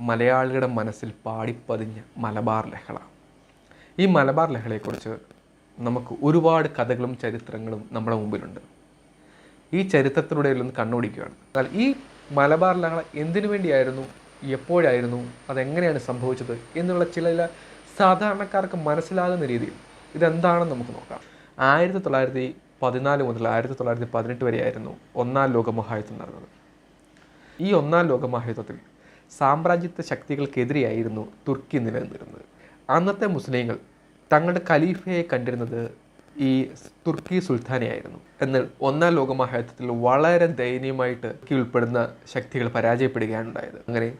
മലയാളികളുടെ മനസ്സിൽ പാടിപ്പതിഞ്ഞ മലബാർ ലഹള. ഈ മലബാർ ലഹളയെക്കുറിച്ച് നമുക്ക് ഒരുപാട് കഥകളും ചരിത്രങ്ങളും നമ്മുടെ മുമ്പിലുണ്ട്. ഈ ചരിത്രത്തിലൂടെ ഒന്ന് കണ്ണോടിക്കുകയാണ്. എന്നാൽ ഈ മലബാർ ലഹള എന്തിനു വേണ്ടിയായിരുന്നു? എപ്പോഴായിരുന്നു? അതെങ്ങനെയാണ് സംഭവിച്ചത്? എന്നുള്ള ചില ചില സാധാരണക്കാർക്ക് മനസ്സിലാകുന്ന രീതിയിൽ ഇതെന്താണെന്ന് നമുക്ക് നോക്കാം. ആയിരത്തി തൊള്ളായിരത്തി പതിനാല് മുതൽ ആയിരത്തി തൊള്ളായിരത്തി പതിനെട്ട് വരെയായിരുന്നു ഒന്നാം ലോകമഹായുദ്ധം നടന്നത്. ഈ ഒന്നാം ലോകമഹായുദ്ധത്തിൽ സാമ്രാജ്യത്വ ശക്തികൾക്കെതിരെയായിരുന്നു തുർക്കി നിലനിന്നിരുന്നത്. അന്നത്തെ മുസ്ലിങ്ങൾ തങ്ങളുടെ ഖലീഫയെ കണ്ടിരുന്നത് ഈ തുർക്കി സുൽത്താനെയായിരുന്നു. എന്നാൽ ഒന്നാം ലോകമഹായുദ്ധത്തിൽ വളരെ ദയനീയമായിട്ട് ഉൾപ്പെടുന്ന ശക്തികൾ പരാജയപ്പെടുകയാണ് ഉണ്ടായത് അങ്ങനെ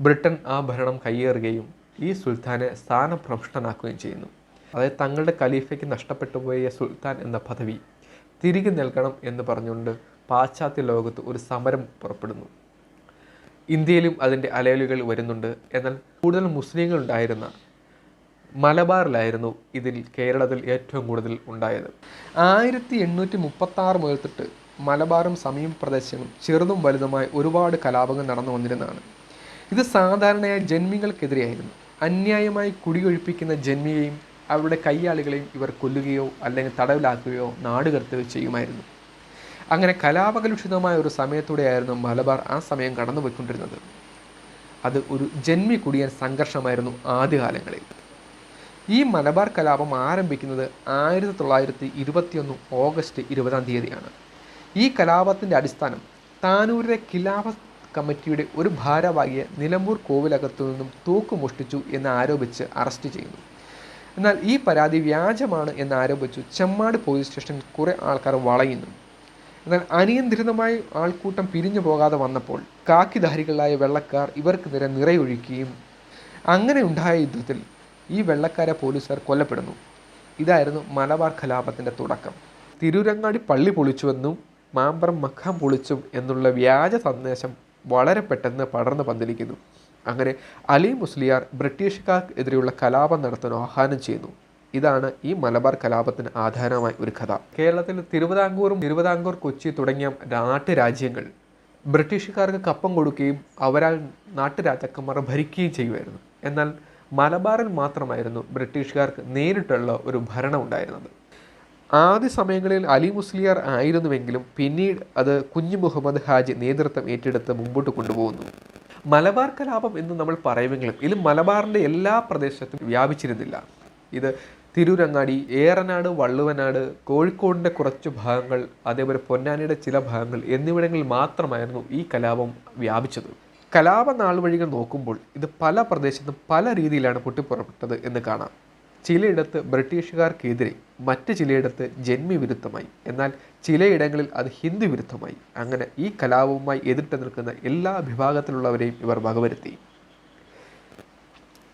ബ്രിട്ടൻ ആ ഭരണം കയ്യേറുകയും ഈ സുൽത്താനെ സ്ഥാനഭ്രംഷ്ടനാക്കുകയും ചെയ്യുന്നു. അതായത് തങ്ങളുടെ ഖലീഫയ്ക്ക് നഷ്ടപ്പെട്ടു പോയ സുൽത്താൻ എന്ന പദവി തിരികെ നൽകണം എന്ന് പറഞ്ഞുകൊണ്ട് പാശ്ചാത്യ ലോകത്ത് ഒരു സമരം പുറപ്പെടുന്നു. ഇന്ത്യയിലും അതിന്റെ അലയലുകൾ വരുന്നുണ്ട്. എന്നാൽ കൂടുതൽ മുസ്ലിങ്ങൾ ഉണ്ടായിരുന്ന മലബാറിലായിരുന്നു ഇതിൽ കേരളത്തിൽ ഏറ്റവും കൂടുതൽ ഉണ്ടായത്. ആയിരത്തി എണ്ണൂറ്റി മുപ്പത്തി ആറ് മുതൽ തൊട്ട് മലബാറും സമീപ പ്രദേശങ്ങളും ചെറുതും വലുതുമായി ഒരുപാട് കലാപങ്ങൾ നടന്നു വന്നിരുന്നതാണ്. ഇത് സാധാരണയായി ജന്മികൾക്കെതിരെയായിരുന്നു. അന്യായമായി കുടിയൊഴിപ്പിക്കുന്ന ജന്മിയെയും അവരുടെ കൈയാളികളെയും ഇവർ കൊല്ലുകയോ അല്ലെങ്കിൽ തടവിലാക്കുകയോ നാടുകടത്തുകയോ ചെയ്യുമായിരുന്നു. അങ്ങനെ കലാപകലുഷിതമായ ഒരു സമയത്തൂടെയായിരുന്നു മലബാർ ആ സമയം കടന്നുപോയിക്കൊണ്ടിരുന്നത്. അത് ഒരു ജന്മി കുടിയൻ സംഘർഷമായിരുന്നു ആദ്യകാലങ്ങളിൽ. ഈ മലബാർ കലാപം ആരംഭിക്കുന്നത് ആയിരത്തി തൊള്ളായിരത്തി ഇരുപത്തിയൊന്ന് ഓഗസ്റ്റ് ഇരുപതാം തീയതിയാണ്. ഈ കലാപത്തിന്റെ അടിസ്ഥാനം താനൂരിലെ കിലാപ കമ്മിറ്റിയുടെ ഒരു ഭാരവാഹിയെ നിലമ്പൂർ കോവിലകത്തു നിന്നും തൂക്ക് മോഷ്ടിച്ചു എന്ന് ആരോപിച്ച് അറസ്റ്റ് ചെയ്യുന്നു. എന്നാൽ ഈ പരാതി വ്യാജമാണ് എന്ന് ആരോപിച്ചു ചെമ്മാട് പോലീസ് സ്റ്റേഷനിൽ കുറേ ആൾക്കാർ വളയുന്നു. എന്നാൽ അനിയന്ത്രിതമായി ആൾക്കൂട്ടം പിരിഞ്ഞു പോകാതെ വന്നപ്പോൾ കാക്കിധാരികളായ വെള്ളക്കാർ ഇവർക്ക് നേരെ നിറയൊഴിക്കുകയും അങ്ങനെ ഉണ്ടായ യുദ്ധത്തിൽ ഈ വെള്ളക്കാരെ പോലീസുകാർ കൊല്ലപ്പെടുന്നു. ഇതായിരുന്നു മലബാർ കലാപത്തിന്റെ തുടക്കം. തിരൂരങ്ങാടി പള്ളി പൊളിച്ചുവെന്നും മാമ്പറം മഖാം പൊളിച്ചും എന്നുള്ള വ്യാജ സന്ദേശം വളരെ പെട്ടെന്ന് പടർന്നു പന്തലിക്കുന്നു. അങ്ങനെ അലി മുസ്ലിയാർ ബ്രിട്ടീഷുകാർക്കെതിരെയുള്ള കലാപം നടത്താൻ ആഹ്വാനം ചെയ്യുന്നു. ഇതാണ് ഈ മലബാർ കലാപത്തിന് ആധാരമായ ഒരു കഥ. കേരളത്തിൽ തിരുവിതാംകൂറും തിരുവിതാംകൂർ കൊച്ചി തുടങ്ങിയ നാട്ടുരാജ്യങ്ങൾ ബ്രിട്ടീഷുകാർക്ക് കപ്പം കൊടുക്കുകയും അവരാൽ നാട്ടുരാജാക്കന്മാർ ഭരിക്കുകയും ചെയ്യുമായിരുന്നു. എന്നാൽ മലബാറിൽ മാത്രമായിരുന്നു ബ്രിട്ടീഷുകാർക്ക് നേരിട്ടുള്ള ഒരു ഭരണം ഉണ്ടായിരുന്നത്. ആദ്യ സമയങ്ങളിൽ അലി മുസ്ലിയാർ ആയിരുന്നുവെങ്കിലും പിന്നീട് അത് കുഞ്ഞു മുഹമ്മദ് ഹാജി നേതൃത്വം ഏറ്റെടുത്ത് മുമ്പോട്ട് കൊണ്ടുപോകുന്നു. മലബാർ കലാപം എന്ന് നമ്മൾ പറയുമെങ്കിലും ഇത് മലബാറിന്റെ എല്ലാ പ്രദേശത്തും വ്യാപിച്ചിരുന്നില്ല. ഇത് തിരൂരങ്ങാടി ഏറനാട് വള്ളുവനാട് കോഴിക്കോടിന്റെ കുറച്ച് ഭാഗങ്ങൾ അതേപോലെ പൊന്നാനിയുടെ ചില ഭാഗങ്ങൾ എന്നിവിടങ്ങളിൽ മാത്രമായിരുന്നു ഈ കലാപം വ്യാപിച്ചത്. കലാപ നാൾ വഴികൾ നോക്കുമ്പോൾ ഇത് പല പ്രദേശത്തും പല രീതിയിലാണ് പൊട്ടിപ്പുറപ്പെട്ടത് എന്ന് കാണാം. ചിലയിടത്ത് ബ്രിട്ടീഷുകാർക്കെതിരെ മറ്റ് ചിലയിടത്ത് ജന്മി വിരുദ്ധമായി. എന്നാൽ ചിലയിടങ്ങളിൽ അത് ഹിന്ദു വിരുദ്ധമായി. അങ്ങനെ ഈ കലാപവുമായി എതിർത്ത് നിൽക്കുന്ന എല്ലാ വിഭാഗത്തിലുള്ളവരെയും ഇവർ വകവരുത്തി.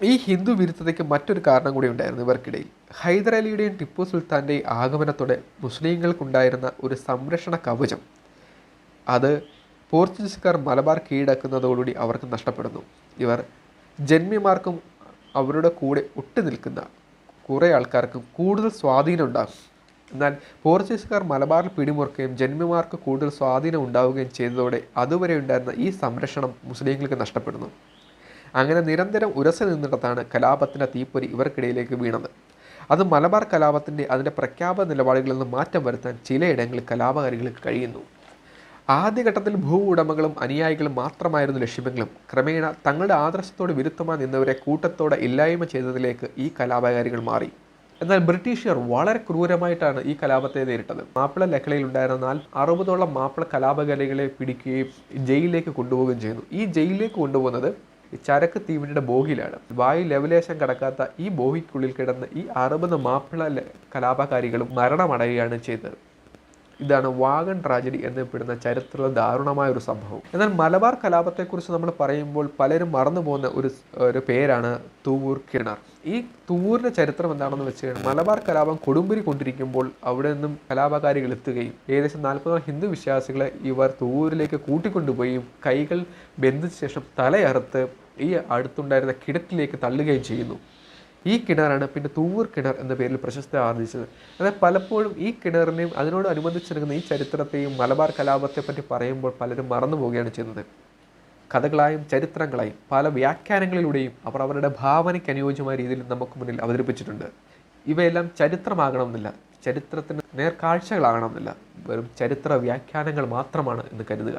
ഈ ഹിന്ദു വിരുദ്ധതയ്ക്ക് മറ്റൊരു കാരണം കൂടി ഉണ്ടായിരുന്നു ഇവർക്കിടയിൽ. ഹൈദരലിയുടെയും ടിപ്പു സുൽത്താന്റെയും ആഗമനത്തോടെ മുസ്ലിങ്ങൾക്കുണ്ടായിരുന്ന ഒരു സംരക്ഷണ കവചം. അത് പോർച്ചുഗീസുകാർ മലബാർ കീഴടക്കുന്നതോടുകൂടി അവർക്ക് നഷ്ടപ്പെടുന്നു. ഇവർ ജന്മിമാർക്കും അവരുടെ കൂടെ ഒട്ടു നിൽക്കുന്ന കുറേ ആൾക്കാർക്കും കൂടുതൽ സ്വാധീനം ഉണ്ടാകും. എന്നാൽ പോർച്ചുഗീസുകാർ മലബാറിൽ പിടിമുറുക്കുകയും ജന്മിമാർക്ക് കൂടുതൽ സ്വാധീനം ഉണ്ടാവുകയും ചെയ്തതോടെ അതുവരെ ഉണ്ടായിരുന്ന ഈ സംരക്ഷണം മുസ്ലിങ്ങൾക്ക് നഷ്ടപ്പെടുന്നു. അങ്ങനെ നിരന്തരം ഉരസ നിന്നിടത്താണ് കലാപത്തിന്റെ തീപ്പൊരി ഇവർക്കിടയിലേക്ക് വീണത്. അത് മലബാർ കലാപത്തിന്റെ അതിന്റെ പ്രഖ്യാപന നിലപാടുകളിൽ നിന്ന് മാറ്റം വരുത്താൻ ചിലയിടങ്ങളിൽ കലാപകാരികൾക്ക് കഴിയുന്നു. ആദ്യഘട്ടത്തിൽ ഭൂ ഉടമകളും അനുയായികളും മാത്രമായിരുന്നു ലക്ഷ്യമെങ്കിലും ക്രമേണ തങ്ങളുടെ ആദർശത്തോട് വിരുദ്ധമായി നിന്നവരെ കൂട്ടത്തോടെ ഇല്ലായ്മ ചെയ്തതിലേക്ക് ഈ കലാപകാരികൾ മാറി. എന്നാൽ ബ്രിട്ടീഷുകാർ വളരെ ക്രൂരമായിട്ടാണ് ഈ കലാപത്തെ നേരിട്ടത്. മാപ്പിള ലഹളയിലുണ്ടായിരുന്ന അറുപതോളം മാപ്പിള കലാപകാരികളെ പിടിക്കുകയും ജയിലിലേക്ക് കൊണ്ടുപോവുകയും ചെയ്യുന്നു. ഈ ജയിലിലേക്ക് കൊണ്ടുപോകുന്നത് ഈ ചരക്ക് തീവണ്ടിയുടെ ബോഗിലാണ് വായു ലെവലേശം കടക്കാത്ത ഈ ബോഗിക്കുള്ളിൽ കിടന്ന് ഈ അറുപത് മാപ്പിള കലാപകാരികളും മരണമടയുകയാണ് ചെയ്തത്. ഇതാണ് വാഗൺ ട്രാജഡി എന്നപ്പെടുന്ന ചരിത്രത്തിലെ ദാരുണമായ ഒരു സംഭവം. എന്നാൽ മലബാർ കലാപത്തെക്കുറിച്ച് നമ്മൾ പറയുമ്പോൾ പലരും മറന്നു പോകുന്ന ഒരു ഒരു പേരാണ് തൂവൂർ കിണർ. ഈ തൂവൂരിന്റെ ചരിത്രം എന്താണെന്ന് വെച്ച് കഴിഞ്ഞാൽ മലബാർ കലാപം കൊടുമ്പിരി കൊണ്ടിരിക്കുമ്പോൾ അവിടെ നിന്നും കലാപകാരികൾ എത്തുകയും ഏകദേശം നാൽപ്പതോളം ഹിന്ദു വിശ്വാസികളെ ഇവർ തൂവൂരിലേക്ക് കൂട്ടിക്കൊണ്ടുപോയി കൈകൾ ബന്ധിച്ച ശേഷം തലയറുത്ത് ഈ അടുത്തുണ്ടായിരുന്ന കിടക്കിലേക്ക് തള്ളുകയും ചെയ്യുന്നു. ഈ കിണറാണ് പിന്നെ തൂവൂർ കിണർ എന്ന പേരിൽ പ്രശസ്തി ആർജിച്ചത്. എന്നാൽ പലപ്പോഴും ഈ കിണറിനെയും അതിനോട് അനുബന്ധിച്ച് നിൽക്കുന്ന ഈ ചരിത്രത്തെയും മലബാർ കലാപത്തെ പറ്റി പറയുമ്പോൾ പലരും മറന്നു പോവുകയാണ് ചെയ്യുന്നത്. കഥകളായും ചരിത്രങ്ങളായും പല വ്യാഖ്യാനങ്ങളിലൂടെയും അവർ അവരുടെ ഭാവനയ്ക്ക് അനുയോജ്യമായ രീതിയിൽ നമുക്ക് മുന്നിൽ അവതരിപ്പിച്ചിട്ടുണ്ട്. ഇവയെല്ലാം ചരിത്രമാകണമെന്നില്ല. ചരിത്രത്തിന് നേർക്കാഴ്ചകളാകണമെന്നില്ല. വെറും ചരിത്ര വ്യാഖ്യാനങ്ങൾ മാത്രമാണ് എന്ന് കരുതുക.